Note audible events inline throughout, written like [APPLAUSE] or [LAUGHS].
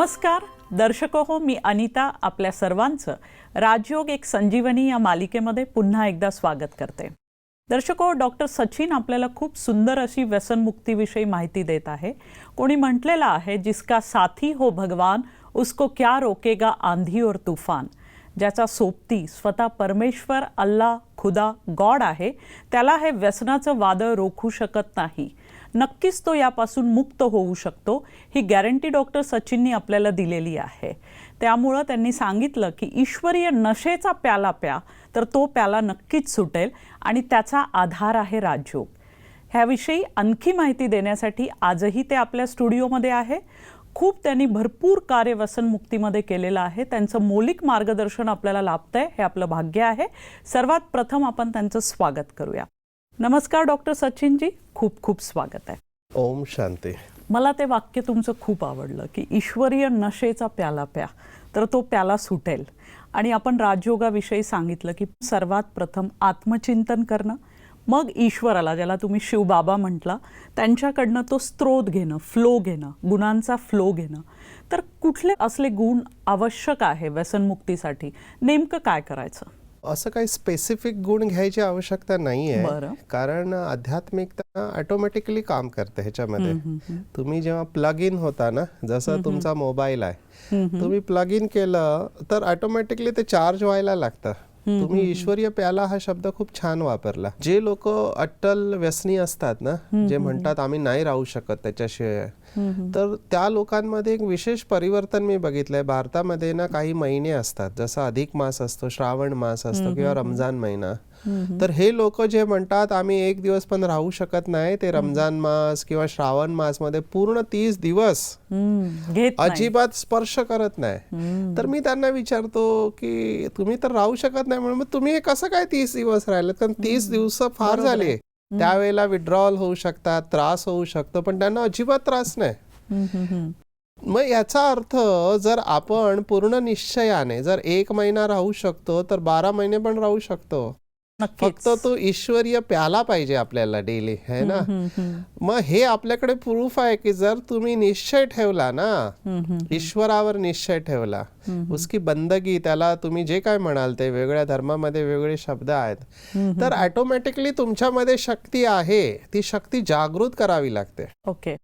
नमस्कार दर्शको हो मी अनिता आपल्या सर्वांचं राजयोग एक संजीवनी या मालिकेमध्ये पुन्हा एकदा स्वागत करते. दर्शको हो, डॉक्टर सचिन आपल्याला खूप सुंदर अशी व्यसनमुक्तीविषयी माहिती देत आहे. कोणी म्हटलेलं आहे जिसका साथी हो भगवान उसको क्या रोकेगा आंधी और तुफान? ज्याचा सोबती स्वतः परमेश्वर अल्ला खुदा गॉड आहे त्याला हे व्यसनाचं वादळ रोखू शकत नाही. नक्कीच तो यापासून मुक्त होऊ शकतो. ही गॅरंटी डॉक्टर सचिननी आपल्याला दिलेली आहे. त्यामुळं त्यांनी सांगितलं की ईश्वरीय नशेचा प्याला प्या तर तो प्याला नक्कीच सुटेल आणि त्याचा आधार आहे राजयोग. ह्याविषयी आणखी माहिती देण्यासाठी आजही ते आपल्या स्टुडिओमध्ये आहे. खूप त्यांनी भरपूर कार्य व्यसनमुक्तीमध्ये केलेलं आहे. त्यांचं मौलिक मार्गदर्शन आपल्याला लाभतंय हे आपलं भाग्य आहे. सर्वात प्रथम आपण त्यांचं स्वागत करूया. नमस्कार डॉक्टर सचिनजी. खूप खूप स्वागत आहे. ओम शांती. मला ते वाक्य तुमचं खूप आवडलं की ईश्वरीय नशेचा प्याला प्या तर तो प्याला सुटेल. आणि आपण राजयोगाविषयी सांगितलं की सर्वात प्रथम आत्मचिंतन करणं मग ईश्वराला ज्याला तुम्ही शिवबाबा म्हटला त्यांच्याकडनं तो स्त्रोत घेणं फ्लो घेणं गुणांचा फ्लो घेणं. तर कुठले असले गुण आवश्यक आहे व्यसनमुक्तीसाठी? नेमकं काय करायचं? असं काही स्पेसिफिक गुण घ्यायची आवश्यकता नाही. आहे कारण आध्यात्मिकता ऑटोमॅटिकली काम करते ह्याच्यामध्ये. तुम्ही जेव्हा प्लग इन होता ना जसं तुमचा मोबाईल आहे तुम्ही प्लग इन केलं तर ऑटोमॅटिकली ते चार्ज व्हायला लागतं. तुम्ही ईश्वरीय प्याला हा शब्द खूप छान वापरला. जे लोक अट्टल व्यसनी असतात ना जे म्हणतात आम्ही नाही राहू शकत त्याच्याशिवाय. तर त्या लोकांमध्ये एक विशेष परिवर्तन मी बघितलंय. भारतामध्ये ना काही महिने असतात. जसं अधिक मास असतो श्रावण मास असतो किंवा रमजान महिना. तर हे लोक जे म्हणतात आम्ही एक दिवस पण राहू शकत नाही ते रमजान मास किंवा श्रावण मासमध्ये पूर्ण तीस दिवस. अजिबात स्पर्श करत नाही. तर मी त्यांना विचारतो की तुम्ही तर राहू शकत नाही म्हणून तुम्ही हे कसं काय तीस दिवस राहिले कारण तीस दिवस फार झाले. त्यावेळेला विड्रॉल होऊ शकतात त्रास होऊ शकतो पण त्यांना अजिबात त्रास नाही. मग याचा अर्थ जर आपण पूर्ण निश्चयाने जर एक महिना राहू शकतो तर बारा महिने पण राहू शकतो. फक्त तो ईश्वरीय प्याला पाहिजे आपल्याला डेली है ना? मग हे आपल्याकडे प्रूफ आहे की जर तुम्ही निश्चय ठेवला ना. ईश्वरावर निश्चय ठेवला उसकी बंदगी त्याला तुम्ही जे काय म्हणाल ते वेगळ्या धर्मामध्ये वेगळे शब्द आहेत. तर ऑटोमॅटिकली तुमच्यामध्ये शक्ती आहे ती शक्ती जागृत करावी लागते. ओके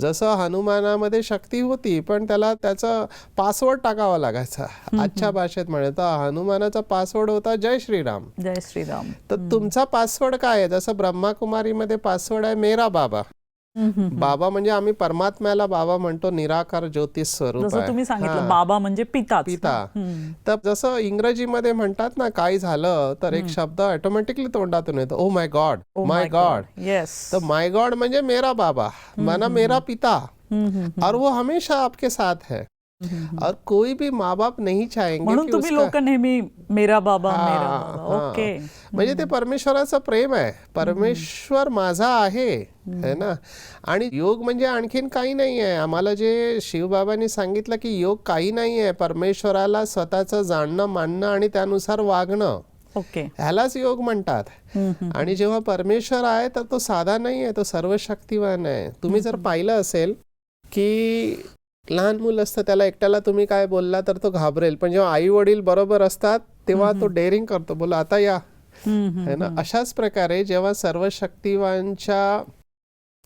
जसं हनुमानामध्ये शक्ती होती पण त्याला त्याचा पासवर्ड टाकावा लागायचा. आजच्या भाषेत म्हणे तर हनुमानाचा पासवर्ड होता जय श्रीराम. जय श्रीराम. तर तुमचा पासवर्ड काय आहे? जसं ब्रह्माकुमारीमध्ये पासवर्ड आहे मेरा बाबा. बाबा म्हणजे आम्ही परमात्म्याला बाबा म्हणतो निराकार ज्योतिष स्वरूप तुम्ही सांगितलं. बाबा म्हणजे पिता हम्म. तर जसं इंग्रजीमध्ये म्हणतात ना काही झालं तर एक शब्द ऑटोमॅटिकली तोंडातून येतो ओ my God my God God. Yes. तो माय गॉड म्हणजे मेरा बाबा माना मेरा पिता और वो हमेशा आपके साथ है. और कोई भी माँ बाप नहीं चाहेंगे म्हणून तुम्ही लोक नेहमी मेरा बाबा हा, मेरा बाबा. ओके. म्हणजे ते परमेश्वराचं प्रेम आहे. परमेश्वर माझा आहे है ना? आणि योग म्हणजे आणखीन काही नाही आहे. आम्हाला जे शिवबाबांनी सांगितलं की योग काही नाही आहे. परमेश्वराला स्वतःचं जाणणं मानणं आणि त्यानुसार वागणं. ओके. ह्यालाच योग म्हणतात. आणि जेव्हा परमेश्वर आहे तर तो साधा नाही आहे तो सर्व शक्तिवान आहे. तुम्ही जर पाहिलं असेल की लहान मूल असतं त्याला एकट्याला तुम्ही काय बोलला तर तो घाबरेल. पण जेव्हा आई वडील बरोबर असतात तेव्हा तो डेअरिंग करतो. बोला आता या. है ना? अशाच प्रकारे जेव्हा सर्व शक्तिवांच्या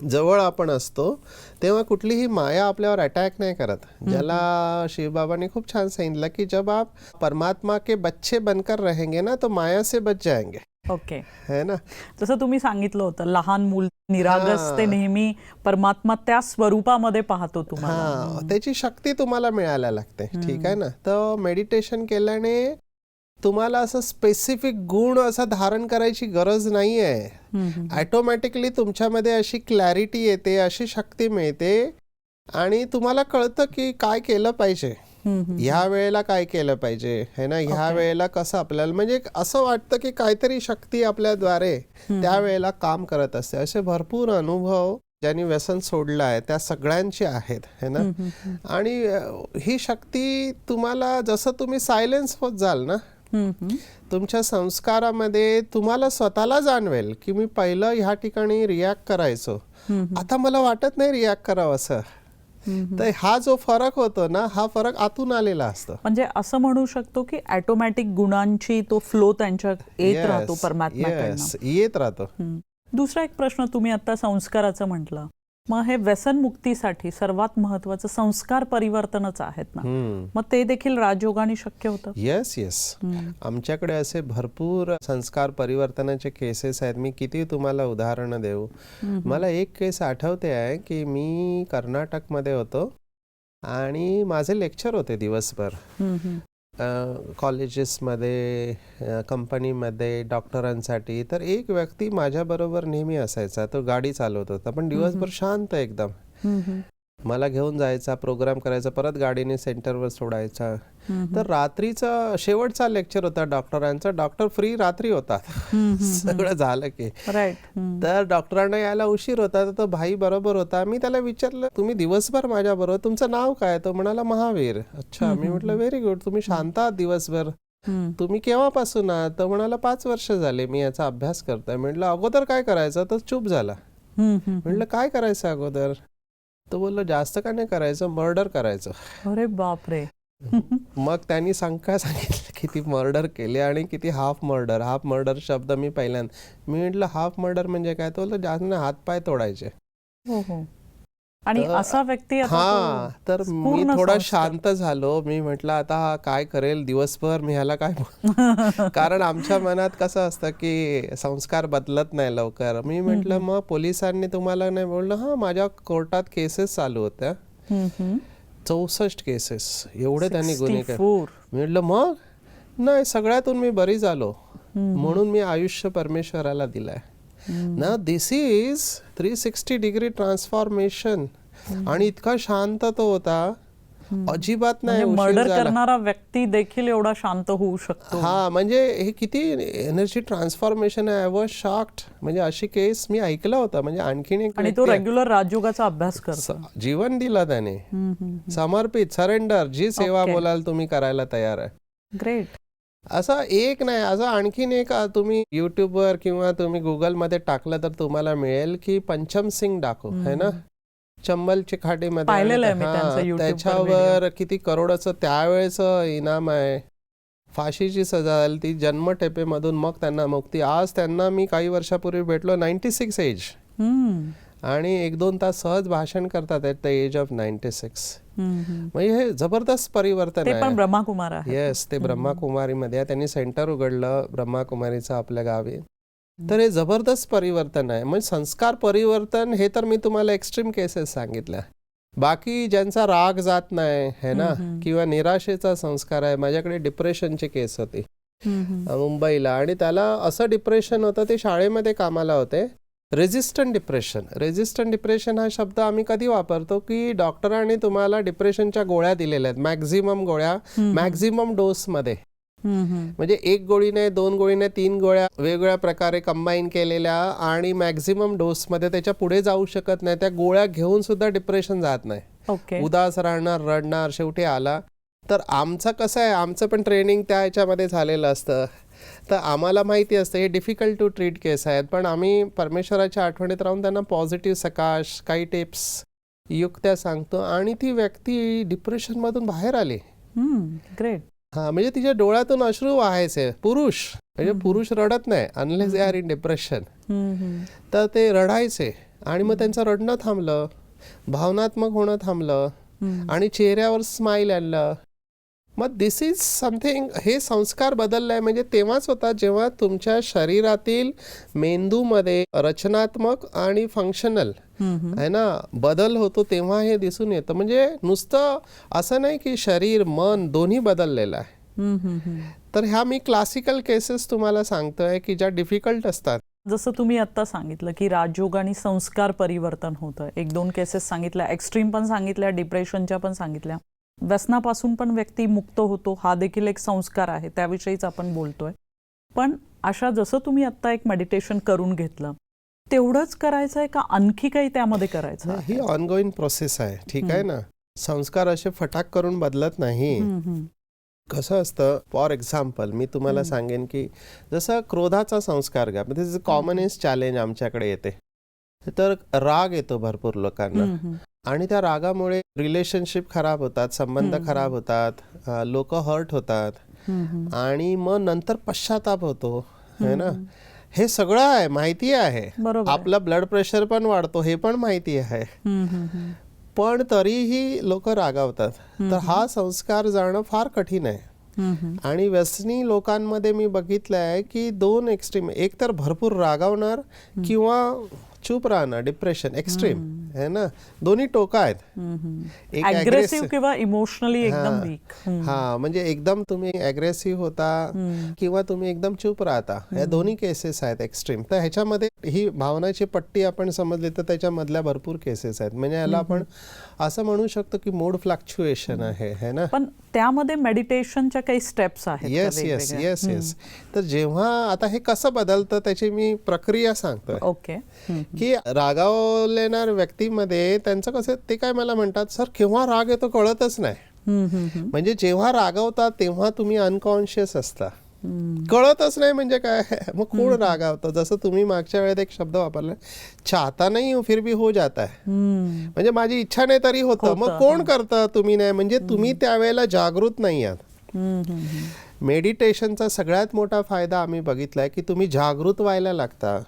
जवळ आपण असतो तेव्हा कुठलीही माया आपल्यावर अटॅक नाही करत. ज्याला शिवबाबांनी खूप छान सांगितलं की जब आप परमात्मा के बच्चे बनकर रहेंगे ना तो माया से बच जाएंगे. ओके. है ना? जसं तुम्ही सांगितलं होतं लहान मूल निरागस. ते नेहमी परमात्मा त्या स्वरूपामध्ये पाहतो तुम्हाला. त्याची शक्ती तुम्हाला मिळायला लागते ठीक आहे ना? तर मेडिटेशन केल्याने तुम्हाला असं स्पेसिफिक गुण असं धारण करायची गरज नाही आहे. ॲटोमॅटिकली तुमच्यामध्ये अशी क्लॅरिटी येते अशी शक्ती मिळते आणि तुम्हाला कळतं की काय केलं पाहिजे. ह्या वेळेला काय केलं पाहिजे? है ना? ह्या Okay. वेळेला कसं आपल्याला म्हणजे असं वाटतं की काहीतरी शक्ती आपल्याद्वारे त्या वेळेला काम करत असते. असे भरपूर अनुभव ज्यांनी व्यसन सोडलं आहे त्या सगळ्यांचे आहेत. है ना? आणि ही शक्ती तुम्हाला जसं तुम्ही सायलेन्स होत जाल ना. तुमच्या संस्कारामध्ये तुम्हाला स्वतःला जाणवेल की मी पहिलं ह्या ठिकाणी रिॲक्ट करायचो. आता मला वाटत नाही रिॲक्ट करावं असं. तर हा जो फरक होतो ना हा फरक आतून आलेला असतो. म्हणजे असं म्हणू शकतो की ऑटोमॅटिक गुणांची तो फ्लो त्यांच्या येत राहतो yes, येत राहतो. दुसरा एक प्रश्न तुम्ही आता संस्काराचं म्हटलं. मग हे व्यसनमुक्तीसाठी सर्वात महत्वाचं संस्कार परिवर्तनच आहेत ना. मग ते देखील राजयोगाने शक्य होतं? येस येस आमच्याकडे असे भरपूर संस्कार परिवर्तनाचे केसेस आहेत. मी किती तुम्हाला उदाहरणं देऊ? मला एक केस आठवते आहे की मी कर्नाटकमध्ये होतो आणि माझे लेक्चर होते दिवसभर. कॉलेजेसमध्ये कंपनीमध्ये डॉक्टरांसाठी तर एक व्यक्ती माझ्याबरोबर नेहमी असायचा. तो गाडी चालवत होता. पण दिवसभर शांत एकदम. मला घेऊन जायचा प्रोग्राम करायचा परत गाडीने सेंटरवर सोडायचा. तर रात्रीचा शेवटचा लेक्चर होता डॉक्टरांचा डॉक्टर फ्री रात्री होता. [LAUGHS] सगळं झालं की. तर डॉक्टरांना यायला उशीर होता. तर तो भाई बरोबर होता. मी त्याला विचारलं तुम्ही दिवसभर माझ्या बरोबर तुमचं नाव काय? तो म्हणाला महावीर. अच्छा. मी म्हटलं व्हेरी गुड तुम्ही शांत आहात दिवसभर. तुम्ही केव्हापासून आहात? तर म्हणाला पाच वर्ष झाले मी याचा अभ्यास करतोय. म्हटलं अगोदर काय करायचं? तर चूप झाला. म्हटलं काय करायचं अगोदर? तो बोललो जास्त का नाही करायचं? मर्डर करायचं. अरे बापरे. [LAUGHS] मग त्यांनी सांग काय सांगितलं? किती मर्डर केले आणि किती हाफ मर्डर? हाफ मर्डर शब्द मी पहिल्यांदा मी म्हटलं हाफ मर्डर म्हणजे काय? तो बोलला, जास्त हातपाय तोडायचे. हो हो. आणि असा व्यक्ती हा तर मी थोडा. शांत झालो. मी म्हटलं आता हा काय करेल? दिवसभर मी ह्याला काय [LAUGHS] कारण आमच्या मनात कसं असतं की संस्कार बदलत नाही लवकर. मी म्हटलं मग पोलिसांनी तुम्हाला नाही बोललं? हा माझ्या कोर्टात केसेस चालू होत्या. चौसष्ट केसेस. एवढे त्यांनी गुन्हे केले. 64. मी म्हटलं मग? नाही सगळ्यातून मी बरी झालो. म्हणून मी आयुष्य परमेश्वराला दिलंय. ना this is three sixty degree transformation आणि इतका शांत तो होता. अजिबात नाही म्हणजे मर्डर झाला. करणारा व्यक्ती देखील एवढा शांत होऊ शकतो. हा म्हणजे हे किती एनर्जी ट्रान्सफॉर्मेशन आहे. वॉज शॉक्ड म्हणजे अशी केस मी ऐकला होता. म्हणजे आणखीन एक आणि तो. रेग्युलर राजयोगाचा अभ्यास करतो. जीवन दिलं त्याने. समर्पित सरेंडर जी सेवा. बोलाल तुम्ही करायला तयार आहे. ग्रेट असं एक नाही असं आणखीन एक तुम्ही युट्यूबवर किंवा तुम्ही गुगलमध्ये टाकलं तर तुम्हाला मिळेल की पंचम सिंग डाकू है ना? चंबल वर त्याच्यावर किती करोडाचं त्यावेळेचं इनाम आहे. फाशीची सजा झाली ती जन्मठेपेमधून मग त्यांना मुक्ती. आज त्यांना मी काही वर्षापूर्वी भेटलो नाईन्टी सिक्स एज आणि एक दोन तास सहज भाषण करतात at the age of ninety six. म्हणजे हे जबरदस्त परिवर्तन ते आहे. पण ब्रह्माकुमार येस ते ब्रह्माकुमारीमध्ये. त्यांनी सेंटर उघडलं ब्रह्माकुमारीचं आपल्या गावी. तर हे जबरदस्त परिवर्तन आहे. म्हणजे संस्कार परिवर्तन हे तर मी तुम्हाला एक्स्ट्रीम केसेस सांगितल्या. बाकी ज्यांचा राग जात नाही है ना किंवा निराशेचा संस्कार आहे माझ्याकडे डिप्रेशनची केस होती. मुंबईला. आणि त्याला असं डिप्रेशन होतं ते शाळेमध्ये कामाला होते. रेजिस्टंट डिप्रेशन रेजिस्टंट डिप्रेशन हा शब्द आम्ही कधी वापरतो की डॉक्टरांनी तुम्हाला डिप्रेशनच्या गोळ्या दिलेल्या आहेत. मॅक्झिमम गोळ्या मॅक्झिमम डोसमध्ये. म्हणजे एक गोळीने दोन गोळीने तीन गोळ्या वेगवेगळ्या प्रकारे कंबाईन केलेल्या आणि मॅक्झिमम डोसमध्ये त्याच्या पुढे जाऊ शकत नाही. त्या गोळ्या घेऊन सुद्धा डिप्रेशन जात नाही. उदास राहणार रडणार शेवटी आला. तर आमचं कसं आहे आमचं पण ट्रेनिंग त्या ह्याच्यामध्ये झालेलं असतं. तर आम्हाला माहिती असतं हे डिफिकल्ट टू ट्रीट केस आहेत. पण आम्ही परमेश्वराच्या आठवणीत राहून त्यांना पॉझिटिव्ह सकाश काही टिप्स युक्त्या सांगतो. आणि ती व्यक्ती डिप्रेशनमधून बाहेर आली. ग्रेट हा म्हणजे तिच्या डोळ्यातून अश्रू वाहायचे पुरुष म्हणजे पुरुष रडत नाही unless they are in depression तर ते रडायचे. आणि मग त्यांचं रडणं थांबलं भावनात्मक होणं थांबलं आणि चेहऱ्यावर स्माईल आणलं. मग दिस इज समथिंग हे संस्कार बदललाय. म्हणजे तेव्हाच होता जेव्हा तुमच्या शरीरातील मेंदूमध्ये रचनात्मक आणि फंक्शनल आहे ना बदल होतो तेव्हा हे दिसून येतं. म्हणजे नुसतं असं नाही की शरीर मन दोन्ही बदललेलं आहे. तर ह्या मी क्लासिकल केसेस तुम्हाला सांगतोय की ज्या डिफिकल्ट असतात. जसं तुम्ही आता सांगितलं की राजयोग आणि संस्कार परिवर्तन होतं. एक दोन केसेस सांगितल्या एक्स्ट्रीम पण सांगितल्या डिप्रेशनच्या पण सांगितल्या. व्यसनापासून पण व्यक्ती मुक्त होतो हा देखील एक संस्कार आहे त्याविषयीच आपण बोलतोय. पण अशा जसं तुम्ही आता एक मेडिटेशन करून घेतलं तेवढंच करायचं आहे का आणखी काही त्यामध्ये करायचं ही ऑनगोईंग प्रोसेस आहे ठीक आहे ना? संस्कार असे फटाक करून बदलत नाही. कसं असतं फॉर एक्झाम्पल मी तुम्हाला सांगेन की जसं क्रोधाचा संस्कार घ्या इज कॉमनेस्ट चॅलेंज आमच्याकडे येते. तर राग येतो भरपूर लोकांना. आणि त्या रागामुळे रिलेशनशिप खराब होतात संबंध खराब होतात लोक हर्ट होतात. आणि मग नंतर पश्चाताप होतो है ना? हे सगळं आहे माहिती आहे. आपला ब्लड प्रेशर पण वाढतो हे पण माहिती आहे. पण तरीही लोक रागावतात. तर हा संस्कार जाणं फार कठीण आहे. आणि व्यसनी लोकांमध्ये मी बघितलं आहे की दोन एक्स्ट्रीम एक तर भरपूर रागावणार किंवा चूप राहणार डिप्रेशन एक्स्ट्रीम है ना? दोन्ही टोका आहेत. एक अग्रेसिव्ह किंवा इमोशनली एकदम हा. वीक हा म्हणजे एकदम तुम्ही अग्रेसिव्ह होता किंवा तुम्ही एकदम चूप राहता. या दोन्ही केसेस आहेत एक्स्ट्रीम तर ह्याच्यामध्ये ही भावनाची पट्टी आपण समजली तर त्याच्यामधल्या भरपूर केसेस आहेत. म्हणजे याला आपण असं म्हणू शकतो की मूड फ्लक्च्युएशन आहे है ना? पण त्यामध्ये मेडिटेशनच्या काही स्टेप्स आहेत येस येस? येस येस तर जेव्हा आता हे कसं बदलतं त्याची मी प्रक्रिया सांगतोय ओके. की रागावलेणार व्यक्तीमध्ये त्यांचं कसं ते काय मला म्हणतात सर केव्हा राग येतो कळतच नाही. म्हणजे जेव्हा रागवतात तेव्हा तुम्ही अनकॉन्शियस असता. कळतच नाही म्हणजे काय. [LAUGHS] मग कोण रागावतं? जसं तुम्ही मागच्या वेळेत एक शब्द वापरला चाहता नाही फिर भी हो जाता है. म्हणजे माझी इच्छा नाही तरी होतं. मग कोण करतं तुम्ही नाही? म्हणजे तुम्ही त्यावेळेला जागृत नाही आहात. मेडिटेशनचा सगळ्यात मोठा फायदा आम्ही बघितलाय की तुम्ही जागृत व्हायला लागता.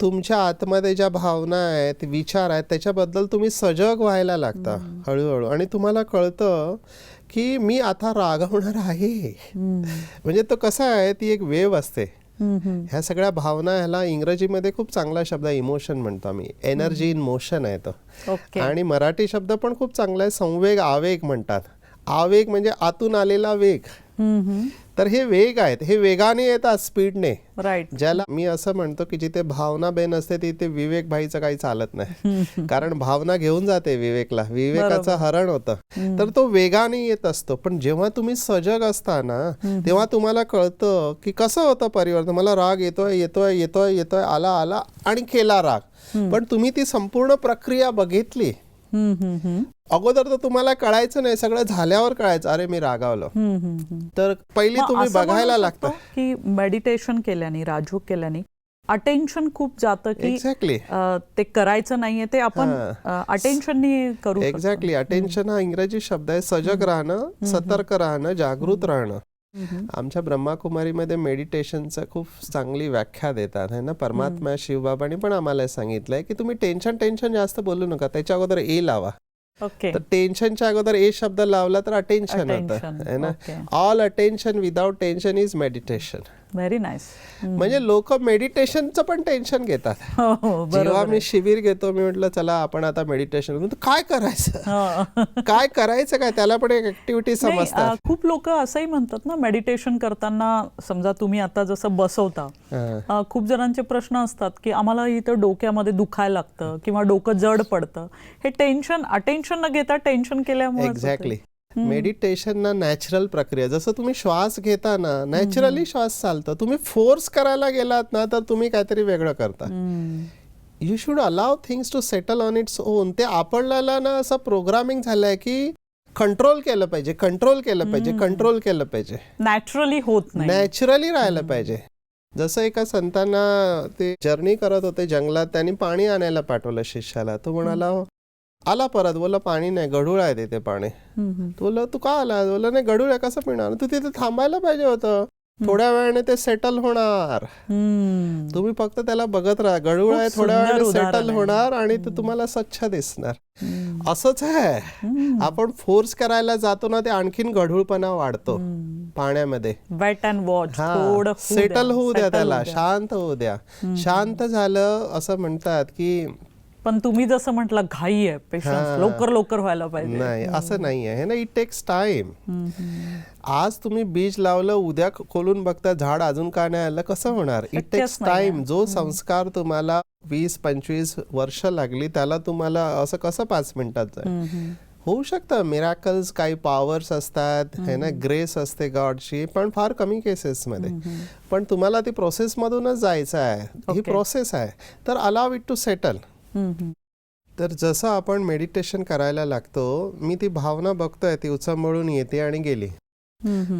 तुमच्या आतमध्ये ज्या भावना आहेत विचार आहेत त्याच्याबद्दल तुम्ही सजग व्हायला लागता हळूहळू. आणि तुम्हाला कळतं की मी आता रागवणार आहे. म्हणजे तो कसा आहे ती एक वेव असते. ह्या सगळ्या भावना ह्याला इंग्रजीमध्ये खूप चांगला शब्द इमोशन म्हणतो आम्ही एनर्जी इन मोशन आहे तो आणि मराठी शब्द पण खूप चांगला आहे संवेग आवेग म्हणतात आवेग म्हणजे आतून आलेला वेग. तर हे वेग आहेत. हे वेगाने येतात स्पीडने. राईट ज्याला मी असं म्हणतो की जिथे भावना बेन असते तिथे विवेक भाईचं काही चालत नाही. [LAUGHS] कारण भावना घेऊन जाते विवेकला. विवेकाचं हरण होतं. तर तो वेगाने येत असतो. पण जेव्हा तुम्ही सजग असता ना तेव्हा तुम्हाला कळतं की कसं होतं परिवर्तन. मला राग येतोय येतोय येतोय येतोय आला आला आणि केला राग. पण तुम्ही ती संपूर्ण प्रक्रिया बघितली. अगोदर तर तुम्हाला कळायचं नाही सगळं झाल्यावर कळायचं. अरे मी रागावलो. तर पहिली तुम्ही बघायला लागतं. की मेडिटेशन केल्याने राजयोग केल्याने अटेन्शन खूप जातं की एक्झॅक्टली ते करायचं नाहीये ते आपण अटेन्शननी करू. एक्झॅक्टली अटेन्शन हा इंग्रजी शब्द आहे सजग राहणं सतर्क राहणं जागृत राहणं. आमच्या ब्रह्माकुमारीमध्ये मेडिटेशनचं खूप चांगली व्याख्या देतात है ना? परमात्मा शिवबाबांनी पण आम्हाला सांगितलंय की तुम्ही टेन्शन टेन्शन जास्त बोलू नका. त्याच्या अगोदर ए लावा. ओके. तर टेन्शनच्या अगोदर ए शब्द लावला तर अटेन्शन होतं है ना. All attention without tension is meditation very nice म्हणजे लोक मेडिटेशनचं पण टेन्शन घेतात. हो हो जेव्हा मी शिबिर घेतो मी म्हटलं चला आपण आता मेडिटेशन काय करायचं? हो. [LAUGHS] काय करायचं काय? त्याला पण एक ऍक्टिव्हिटी समजतात. खूप लोक असंही म्हणतात ना मेडिटेशन करताना समजा तुम्ही आता जसं बसवता खूप जणांचे प्रश्न असतात की आम्हाला इथं डोक्यामध्ये दुखायला लागतं किंवा डोकं जड पडतं. हे टेन्शन अटेन्शन न घेता टेन्शन केल्यामुळे एक्झॅक्टली मेडिटेशन ना नॅचरल प्रक्रिया. जसं तुम्ही श्वास घेता ना नॅचरली श्वास चालतं. तुम्ही फोर्स करायला गेलात ना तर तुम्ही काहीतरी वेगळं करता. You should allow things to settle on its own ते आपल्याला ना असं प्रोग्रामिंग झालंय की कंट्रोल केलं पाहिजे कंट्रोल केलं पाहिजे कंट्रोल केलं पाहिजे. नॅचरली होत नॅचरली राहायला पाहिजे. जसं एका संतांना ते जर्नी करत होते जंगलात त्यांनी पाणी आणायला पाठवलं शिष्याला. तो म्हणाला आला परत बोला पाणी नाही गढूळ आहे तिथे पाणी. तो बोलला तू का आला बोलला नाही गढूळ आहे कसं पिणार? तू तिथे थांबायला पाहिजे होतं. थोड्या वेळाने ते सेटल होणार. तुम्ही फक्त त्याला बघत राहा. खूप आहे थोड्या वेळाने सेटल. होणार आणि ते तुम्हाला स्वच्छ दिसणार. असंच आहे. आपण फोर्स करायला जातो ना ते आणखीन गढूळपणा वाढतो. पाण्यामध्ये. वेट अँड वॉच सेटल होऊ द्या. त्याला. शांत होऊ द्या. शांत झालं असं म्हणतात की पण तुम्ही जसं म्हटलं घाई आहे पेशन्स. लवकर लवकर व्हायला पाहिजे. नाही असं नाही आहे. ना इट टेक्स टाइम. आज तुम्ही बीज लावलं उद्या खोलून बघता झाड अजून का नाही आलं कसं होणार? It text. टाइम जो संस्कार तुम्हाला वीस पंचवीस वर्ष लागली त्याला तुम्हाला असं कसं पाच मिनिटात जाईल. होऊ शकतं. मिराकल्स काही पॉवर्स असतात. है ना ग्रेस असते गॉडची पण फार कमी केसेस मध्ये. पण तुम्हाला ती प्रोसेस मधूनच जायचं आहे. ही. प्रोसेस आहे. तर अलाव इट टू सेटल. तर जसं आपण मेडिटेशन करायला लागतो मी ती भावना बघतोय ती उचंबळून येते आणि गेली.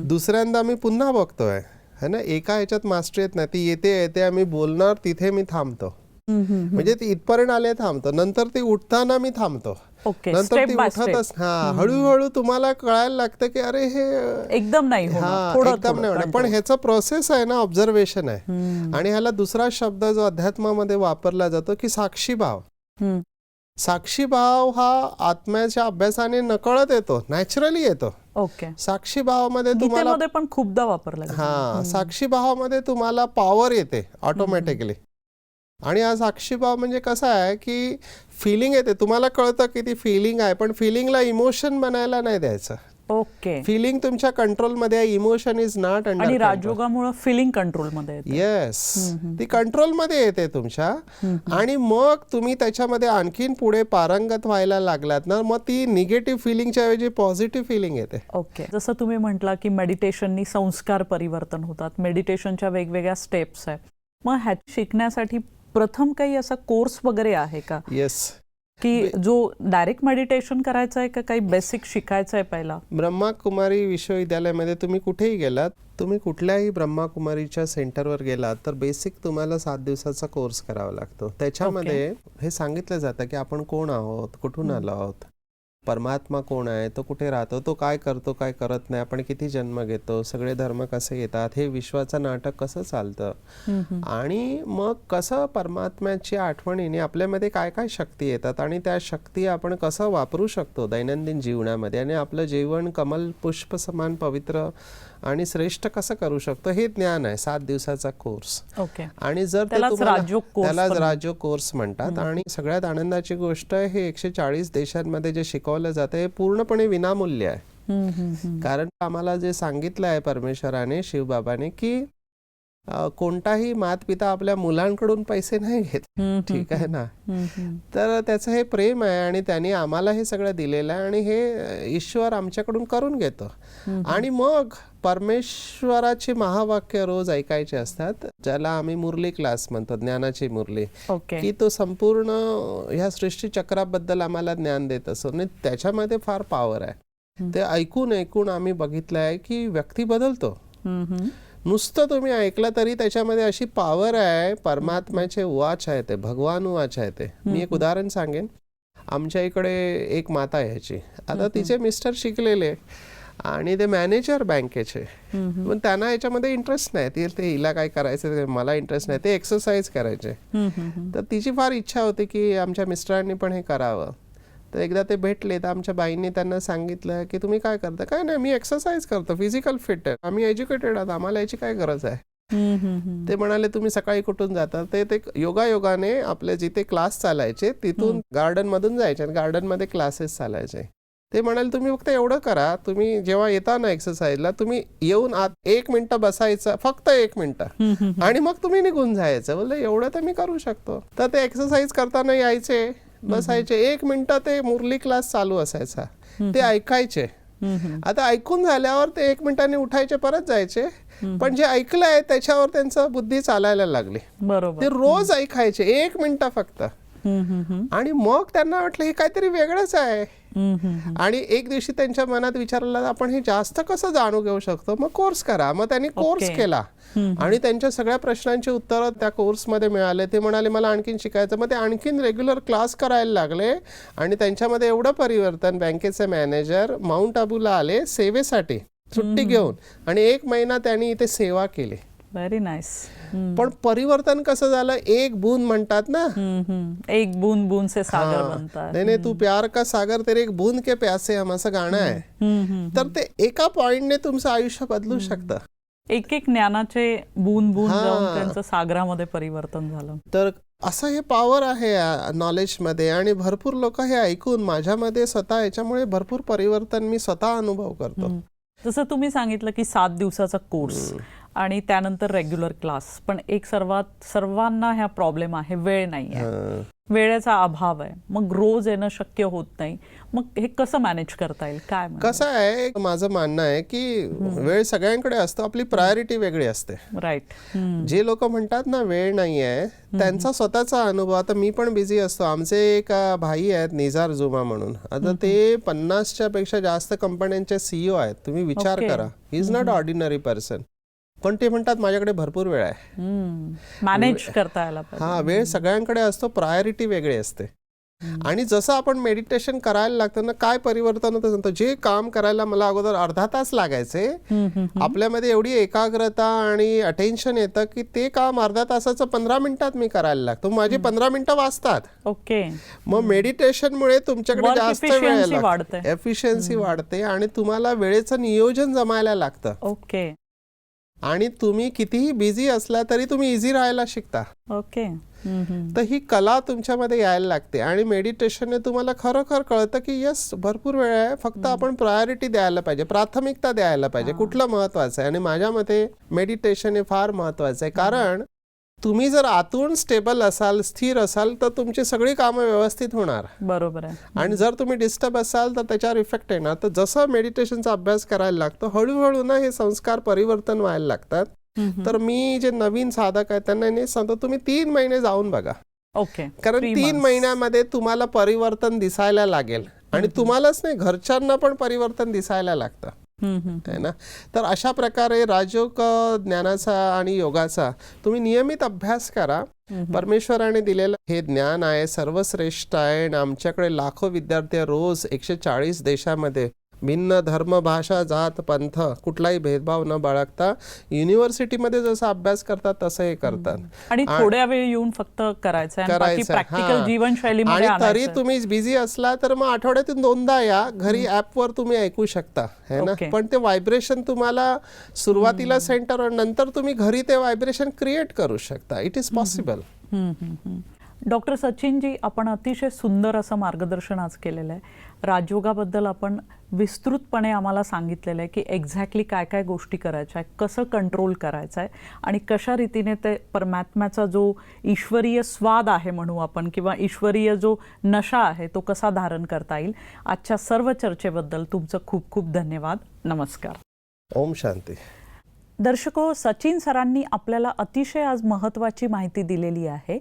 दुसऱ्यांदा मी पुन्हा बघतोय है ना? एका ह्याच्यात मास्टर येत नाही ती येते येते आम्ही बोलणार तिथे मी थांबतो. म्हणजे ती इथपर्यंत आले थांबतो. नंतर ती उठताना मी थांबतो. ओके नंतर ती उठतच हा हळूहळू तुम्हाला कळायला लागतं की अरे हे एकदम नाही हा एकदम नाही होणार. पण ह्याचा प्रोसेस आहे ना ऑब्झर्वेशन आहे. आणि ह्याला दुसरा शब्द जो अध्यात्मामध्ये वापरला जातो की साक्षी भाव. साक्षी भाव हा आत्म्याच्या अभ्यासाने नकळत येतो नॅचरली येतो. ओके. साक्षी भावामध्ये तुम्हाला पण खूपदा वापरला. हा साक्षी भावामध्ये तुम्हाला पॉवर येते ऑटोमॅटिकली आणि साक्षी भाव म्हणजे कसा आहे की फिलिंग येते. तुम्हाला कळतं की ती फिलिंग आहे पण फिलिंगला इमोशन बनायला नाही द्यायचं. ओके. फिलिंग तुमच्या कंट्रोलमध्ये आहे. इमोशन इज नॉट आणि राजयोगामुळे फिलिंग कंट्रोलमध्ये येते. येस ती कंट्रोलमध्ये येते तुमच्या. आणि मग तुम्ही त्याच्यामध्ये आणखीन पुढे पारंगत व्हायला लागलात ना मग ती निगेटिव्ह फिलिंगच्या ऐवजी पॉझिटिव्ह फिलिंग येते. ओके. जसं तुम्ही म्हटला की मेडिटेशननी संस्कार परिवर्तन होतात. मेडिटेशनच्या वेगवेगळ्या स्टेप्स आहेत मग ह्या शिकण्यासाठी प्रथम काही असा कोर्स वगैरे आहे का? येस की जो डायरेक्ट मेडिटेशन करायचं आहे का? काही बेसिक शिकायचं आहे पहिला? ब्रह्माकुमारी विश्वविद्यालयामध्ये तुम्ही कुठेही गेलात तुम्ही कुठल्याही ब्रह्माकुमारीच्या सेंटरवर गेलात तर बेसिक तुम्हाला सात दिवसाचा कोर्स करावा लागतो. त्याच्यामध्ये हे सांगितलं जातं की आपण कोण आहोत? कुठून आलो आहोत? परमात्मा कोण आहे? तो कुठे राहतो? तो काय करतो? काय करत नाही? आपण किती जन्म घेतो? सगळे धर्म कसे येतात? हे विश्वाचं नाटक कसं चालतं? आणि मग कसं परमात्म्याची आठवणीने आपल्यामध्ये काय काय शक्ती येतात? आणि त्या शक्ती आपण कसं वापरू शकतो दैनंदिन जीवनामध्ये? आणि आपलं जीवन कमल पुष्प समान पवित्र आणि श्रेष्ठ कसं करू शकतो? हे ज्ञान आहे. सात दिवसाचा कोर्स ओके आणि जर ते त्यालाच तुम्हाला- राजयोग कोर्स म्हणतात. आणि सगळ्यात आनंदाची गोष्ट आहे हे एकशे चाळीस देशांमध्ये जे शिकवलं जातं हे पूर्णपणे विनामूल्य आहे. कारण आम्हाला जे सांगितलं आहे परमेश्वराने शिवबाबाने की कोणताही मातपिता आपल्या मुलांकडून पैसे नाही घेत. ठीक आहे ना? तर त्याचं हे प्रेम आहे आणि त्यांनी आम्हाला हे सगळं दिलेलं आहे आणि हे ईश्वर आमच्याकडून करून घेतो. आणि मग परमेश्वराची महावाक्य रोज ऐकायचे असतात ज्याला आम्ही मुरली क्लास म्हणतो ज्ञानाची मुरली. ओके. की तो संपूर्ण ह्या सृष्टी चक्राबद्दल आम्हाला ज्ञान देत असतो आणि त्याच्यामध्ये फार पॉवर आहे. ते ऐकून ऐकून आम्ही बघितलं आहे की व्यक्ती बदलतो. नुसतं तुम्ही ऐकलं तरी त्याच्यामध्ये अशी पॉवर आहे. परमात्म्याचे वाच आहे ते भगवान वाच आहे ते. मी एक उदाहरण सांगेन. आमच्या इकडे एक माता यायची आता तिचे मिस्टर शिकलेले आणि ते मॅनेजर बँकेचे पण त्यांना याच्यामध्ये इंटरेस्ट नाही. ती ते हिला काय करायचं मला इंटरेस्ट नाही. ते एक्सरसाइज करायचे. तर तिची फार इच्छा होती की आमच्या मिस्टरांनी पण हे करावं. तर एकदा ते भेटले तर आमच्या बाईंनी त्यांना सांगितलं की तुम्ही काय करता? काय नाही मी एक्सरसाइज करतो फिजिकल फिट आहे. आम्ही एज्युकेटेड आहोत आम्हाला याची काय गरज आहे? ते म्हणाले तुम्ही सकाळी कुठून जाता? ते ते योगा योगाने आपले जिथे क्लास चालायचे तिथून गार्डन मधून जायचे आणि गार्डनमध्ये क्लासेस चालायचे. ते म्हणाले तुम्ही फक्त एवढं करा तुम्ही जेव्हा येता ना एक्सरसाइजला तुम्ही येऊन आत एक मिनिटं बसायचं फक्त एक मिनिटं. आणि मग तुम्ही निघून जायचं. बोलले एवढं तर मी करू शकतो. तर ते एक्सरसाइज करताना यायचे. बसायचे. एक मिनिटं ते मुरली क्लास चालू असायचा. ते ऐकायचे. आता ऐकून झाल्यावर ते एक मिनिटाने उठायचे परत जायचे. पण जे ऐकलंय त्याच्यावर त्यांचं बुद्धी चालायला लागली. बरोबर. ते रोज ऐकायचे एक मिनिट फक्त. आणि मग त्यांना वाटलं हे काहीतरी वेगळंच आहे. आणि एक दिवशी त्यांच्या मनात विचारलं आपण हे जास्त कसं जाणून घेऊ शकतो? मग कोर्स करा. मग त्यांनी कोर्स. केला. आणि त्यांच्या सगळ्या प्रश्नांची उत्तरं त्या कोर्समध्ये मिळाले. ते म्हणाले मला आणखीन शिकायचं. मग ते आणखीन रेग्युलर क्लास करायला लागले. आणि त्यांच्यामध्ये एवढं परिवर्तन बँकेचे मॅनेजर माउंट आबूला आले सेवेसाठी सुट्टी घेऊन. आणि एक महिना त्यांनी इथे सेवा केली. व्हेरी नाईस पण परिवर्तन कसं झालं? एक बूंद म्हणतात ना. एक बूंद बूंद से सागर बनता नाही नाही तू प्यार का सागर तेरे एक बूंद के प्यासे हम असं गाणं आहे. है तर ते एका पॉइंटने तुमचं आयुष्य बदलू शकतं. एक एक ज्ञानाचे बूंद बूंद. जाऊन त्यांचं सागरामध्ये परिवर्तन झालं. तर असं हे पॉवर आहे नॉलेजमध्ये आणि भरपूर लोक हे ऐकून माझ्यामध्ये स्वतः याच्यामुळे भरपूर परिवर्तन मी स्वतः अनुभव करतो. जसं तुम्ही सांगितलं की सात दिवसाचा कोर्स आणि त्यानंतर रेग्युलर क्लास पण एक सर्वात सर्वांना ह्या प्रॉब्लेम आहे. वेळ नाही आहे. वेळेचा अभाव आहे. मग रोज येणं शक्य होत नाही. मग हे कसं मॅनेज करता येईल? काय म्हणजे? कसं आहे माझं म्हणणं आहे की वेळ सगळ्यांकडे असतो. आपली प्रायोरिटी वेगळी असते. राईट जे लोक म्हणतात ना वेळ नाही आहे त्यांचा स्वतःचा अनुभव. आता मी पण बिझी असतो. आमचे एक भाई आहेत निझार जुमा म्हणून. आता ते पन्नासच्या पेक्षा जास्त कंपन्यांचे सीईओ आहेत. तुम्ही विचार Okay. करा. He is not ordinary person पण ते म्हणतात माझ्याकडे भरपूर वेळ आहे. मॅनेज करता पाहिजे. हा वेळ सगळ्यांकडे असतो प्रायोरिटी वेगळी असते. आणि जसं आपण मेडिटेशन करायला लागतं ना काय परिवर्तन होतं सांगतो. जे काम करायला मला अगोदर अर्धा तास लागायचे. आपल्यामध्ये एवढी एकाग्रता आणि अटेन्शन येतं की ते काम अर्ध्या तासाचं पंधरा मिनिटात मी करायला लागतो. माझी पंधरा मिनिटं वाचतात. ओके. मग मेडिटेशनमुळे तुमच्याकडे जास्त वेळ वाढते. एफिशियन्सी वाढते आणि तुम्हाला वेळेचं नियोजन जमायला लागतं. ओके. आणि तुम्ही कितीही बिझी असला तरी तुम्ही इझी राहायला शिकता. ओके. तर ही कला तुमच्यामध्ये यायला लागते आणि मेडिटेशनने तुम्हाला खरोखर कळतं की यस भरपूर वेळ आहे. फक्त आपण प्रायोरिटी द्यायला पाहिजे. प्राथमिकता द्यायला पाहिजे. कुठलं महत्वाचं आहे? आणि माझ्या मते मेडिटेशन हे फार महत्वाचं आहे. कारण तुम्ही जर आतून स्टेबल असाल स्थिर असाल तर तुमची सगळी कामं व्यवस्थित होणार. बरोबर आहे. आणि जर तुम्ही डिस्टर्ब असाल तर त्याच्यावर इफेक्ट येणार तर जसं मेडिटेशनचा अभ्यास करायला लागतो हळूहळू ना हे संस्कार परिवर्तन व्हायला लागतात. तर मी जे नवीन साधक आहेत त्यांना सांगतो तुम्ही तीन महिने जाऊन बघा. ओके. कारण तीन. महिन्यामध्ये तुम्हाला परिवर्तन दिसायला लागेल. आणि तुम्हालाच नाही घरच्यांना पण परिवर्तन दिसायला लागतं. है ना? तर अशा प्रकारे राजयोग ज्ञानाचा आणि योगाचा तुम्ही नियमित अभ्यास करा. परमेश्वराने दिलेलं हे ज्ञान आहे सर्वश्रेष्ठ आहे आणि आमच्याकडे लाखो विद्यार्थी रोज एकशे चाळीस देशामध्ये भिन्न धर्म भाषा जात पंथ कुठलाही भेदभाव न बाळगता युनिव्हर्सिटीमध्ये जसा अभ्यास करतात तसं हे करतात आणि थोड्या वेळ येऊन फक्त करायचं करायचं. जीवनशैलीमध्ये आणि तरी. तुम्ही बिझी असला तर मग आठवड्यातून दोनदा या घरी ऍपवर तुम्ही ऐकू शकता है ना. पण ते व्हायब्रेशन तुम्हाला सुरुवातीला सेंटर नंतर तुम्ही घरी ते व्हायब्रेशन क्रिएट करू शकता. It is possible. Doctor Sachin ji आपण अतिशय सुंदर असं मार्गदर्शन आज केलेलं आहे. राजयोगाबद्दल आपण विस्तृतपणे आम्हाला सांगितलेलं आहे की एक्झॅक्टली काय काय गोष्टी करायच्या आहे कसं कंट्रोल करायचं आहे आणि कशा रीतीने ते परमात्म्याचा जो ईश्वरीय स्वाद आहे म्हणू आपण किंवा ईश्वरीय जो नशा आहे तो कसा धारण करता येईल आजच्या सर्व चर्चेबद्दल तुमचं खूप खूप धन्यवाद. नमस्कार. ओम शांती. दर्शको सचिन सरांनी आपल्याला अतिशय आज महत्त्वाची माहिती दिलेली आहे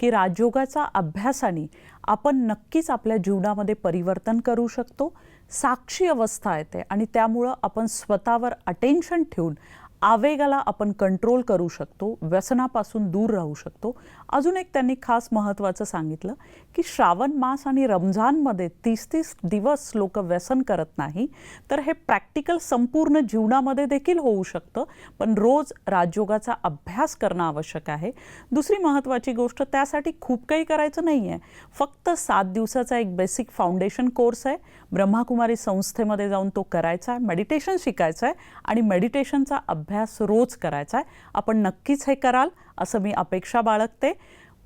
की राजयोगाचा अभ्यासाने आपण नक्कीच आपल्या जीवनामध्ये परिवर्तन करू शकतो. साक्षी अवस्था येते आणि त्यामुळं आपण स्वतःवर अटेन्शन ठेवून आवेगाला आपण कंट्रोल करू शकतो. व्यसनापासून दूर राहू शकतो. अजून एक त्यांनी खास महत्त्वाचं सांगितलं की श्रावण मास आणि रमजानमध्ये तीस तीस दिवस लोक व्यसन करत नाही तर हे प्रॅक्टिकल संपूर्ण जीवनामध्ये देखील होऊ शकतं. पण रोज राजयोगाचा अभ्यास करणं आवश्यक आहे. दुसरी महत्त्वाची गोष्ट त्यासाठी खूप काही करायचं नाही आहे फक्त सात दिवसाचा एक बेसिक फाउंडेशन कोर्स आहे. ब्रह्माकुमारी संस्थेमध्ये जाऊन तो करायचा आहे मेडिटेशन शिकायचं आहे आणि मेडिटेशनचा अभ्यास रोज करायचा आहे. आपण नक्कीच हे कराल. असं मी अपेक्षा बाळगते.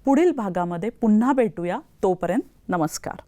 पुढील भागामध्ये पुन्हा भेटूया. तोपर्यंत नमस्कार.